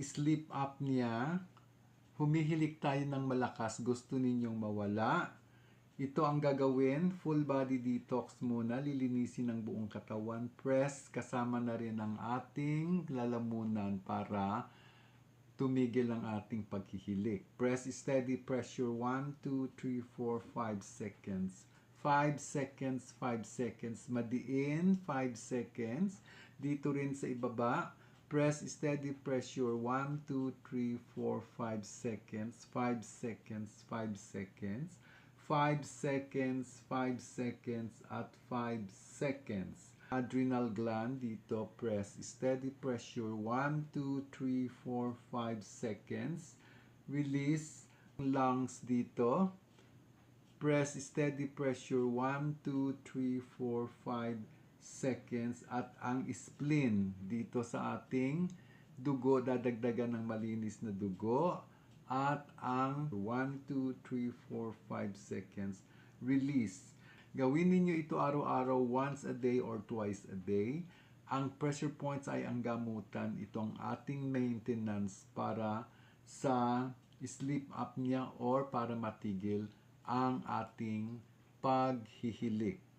sleep apnea, humihilik tayo ng malakas, gusto ninyong mawala. Ito ang gagawin, full body detox muna, lilinisin ang buong katawan, press, kasama na rin ang ating lalamunan para tumigil ang ating paghihilik. Press steady pressure 1, 2, 3, 4, 5 seconds. 5 seconds, 5 seconds. Madiin, 5 seconds. Dito rin sa ibaba, press steady pressure 1, 2, 3, 4, 5 seconds. 5 seconds, 5 seconds. 5 seconds, 5 seconds, at 5 seconds. Adrenal gland dito, press steady pressure 1, 2, 3, 4, 5 seconds. Release lungs dito. Press steady pressure 1, 2, 3, 4, 5 seconds. At ang spleen dito sa ating dugo, dadagdagan ng malinis na dugo. At ang 1, 2, 3, 4, 5 seconds. Release. Gawin ninyo ito araw-araw once a day or twice a day. Ang pressure points ay ang gamutan. Itong ating maintenance para sa sleep apnea or para matigil ang ating paghihilik.